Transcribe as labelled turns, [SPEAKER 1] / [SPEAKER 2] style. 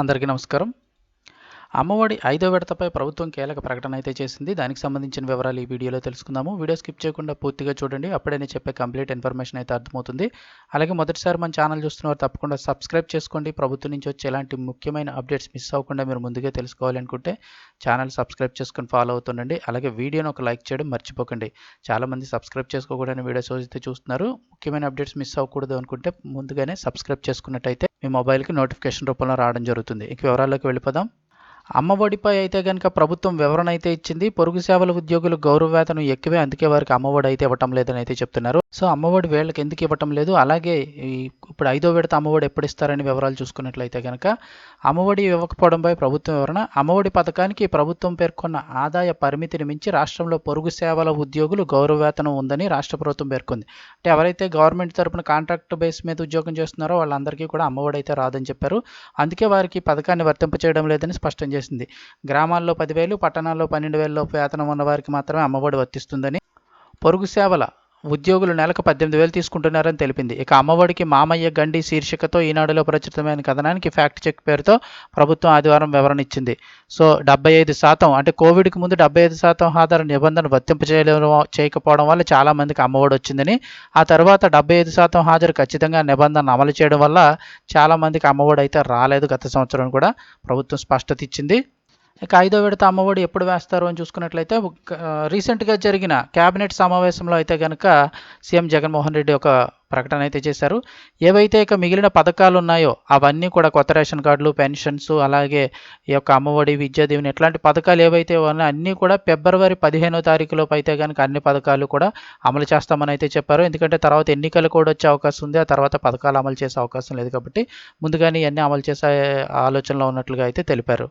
[SPEAKER 1] అందరికీ నమస్కారం. అమ్మఒడి ఐదో విడతపై ప్రభుత్వం కీలక ప్రకటన అయితే చేసింది. దానికి సంబంధించిన వివరాలు ఈ వీడియోలో తెలుసుకుందాము. వీడియో స్కిప్ చేయకుండా పూర్తిగా చూడండి. అప్పుడే నేను చెప్పే కంప్లీట్ ఇన్ఫర్మేషన్ అయితే అర్థమవుతుంది. అలాగే మొదటిసారి మన ఛానల్ చూస్తున్నవారు తప్పకుండా సబ్స్క్రైబ్ చేసుకోండి. ప్రభుత్వం నుంచి వచ్చే ఎలాంటి ముఖ్యమైన అప్డేట్స్ మిస్ అవ్వకుండా మీరు ముందుగా తెలుసుకోవాలనుకుంటే ఛానల్ సబ్స్క్రైబ్ చేసుకొని ఫాలో అవుతుండండి. అలాగే వీడియోని ఒక లైక్ చేయడం మర్చిపోకండి. చాలామంది సబ్స్క్రైబ్ చేసుకోకూడని వీడియోస్ అయితే చూస్తున్నారు. ముఖ్యమైన అప్డేట్స్ మిస్ అవ్వకూడదు అనుకుంటే ముందుగానే సబ్స్క్రైబ్ చేసుకున్నట్టయితే మీ మొబైల్కి నోటిఫికేషన్ రూపంలో రావడం జరుగుతుంది. ఇక వివరాల్లోకి వెళ్ళిపోదాం. అమ్మఒడిపై అయితే కనుక ప్రభుత్వం వివరణ అయితే ఇచ్చింది. పొరుగు సేవల ఉద్యోగులు గౌరవ వేతనం ఎక్కువే అందుకే వారికి అమ్మఒడి అయితే ఇవ్వటం లేదని అయితే చెప్తున్నారు. సో అమ్మఒడి వీళ్ళకి ఎందుకు ఇవ్వటం లేదు? అలాగే ఇప్పుడు ఐదో విడత అమ్మఒడి ఎప్పుడు ఇస్తారని వివరాలు చూసుకున్నట్లయితే కనుక అమ్మఒడి ఇవ్వకపోవడంపై ప్రభుత్వం వివరణ అమ్మఒడి పథకానికి ప్రభుత్వం పేర్కొన్న ఆదాయ పరిమితిని మించి రాష్ట్రంలో పొరుగు సేవల ఉద్యోగులు గౌరవ వేతనం ఉందని రాష్ట్ర ప్రభుత్వం పేర్కొంది. అంటే ఎవరైతే గవర్నమెంట్ తరపున కాంట్రాక్ట్ బేస్ మీద ఉద్యోగం చేస్తున్నారో వాళ్ళందరికీ కూడా అమ్మఒడి అయితే రాదని చెప్పారు. అందుకే వారికి పథకాన్ని వర్తింపచేయడం లేదని స్పష్టం చేసింది గ్రామాల్లో పదివేలు పట్టణాల్లో పన్నెండు వేల లోపు వేతనం ఉన్న వారికి మాత్రమే అమ్మఒడి వర్తిస్తుందని పొరుగు సేవల ఉద్యోగులు నెలకు పద్దెనిమిది వేలు తీసుకుంటున్నారని తెలిపింది. ఇక అమ్మఒడికి మామయ్య గండి శీర్షికతో ఈనాడులో ప్రచురితమైన కథనానికి ఫ్యాక్ట్ చెక్ పేరుతో ప్రభుత్వం ఆదివారం వివరణ ఇచ్చింది. సో డెబ్బై ఐదు శాతం అంటే కోవిడ్కి ముందు డెబ్బై ఐదు శాతం ఆధార నిబంధన వర్తింప చేయకపోవడం వల్ల చాలామందికి అమ్మఒడి వచ్చిందని ఆ తర్వాత డెబ్బై ఐదు శాతం హాజరు ఖచ్చితంగా నిబంధన అమలు చేయడం వల్ల చాలామందికి అమ్మఒడి అయితే రాలేదు గత సంవత్సరం కూడా. ప్రభుత్వం స్పష్టత ఇచ్చింది. ఇక ఐదో విడత అమ్మఒడి ఎప్పుడు వేస్తారు అని చూసుకున్నట్లయితే రీసెంట్గా జరిగిన కేబినెట్ సమావేశంలో అయితే కనుక సీఎం జగన్మోహన్ రెడ్డి ఒక ప్రకటన అయితే చేశారు. ఏవైతే ఇక మిగిలిన పథకాలు ఉన్నాయో అవన్నీ కూడా కొత్త రేషన్ కార్డులు పెన్షన్స్ అలాగే ఈ యొక్క అమ్మఒడి విద్యా దీవెన ఇట్లాంటి పథకాలు ఏవైతే ఉన్నాయో అన్నీ కూడా ఫిబ్రవరి పదిహేనో తారీఖులోపు అయితే కనుక అన్ని పథకాలు కూడా అమలు చేస్తామని అయితే చెప్పారు. ఎందుకంటే తర్వాత ఎన్నికలు కూడా వచ్చే అవకాశం ఉంది. ఆ తర్వాత పథకాలు అమలు చేసే అవకాశం లేదు కాబట్టి ముందుగానే ఇవన్నీ అమలు చేసే ఆలోచనలో ఉన్నట్లుగా అయితే తెలిపారు.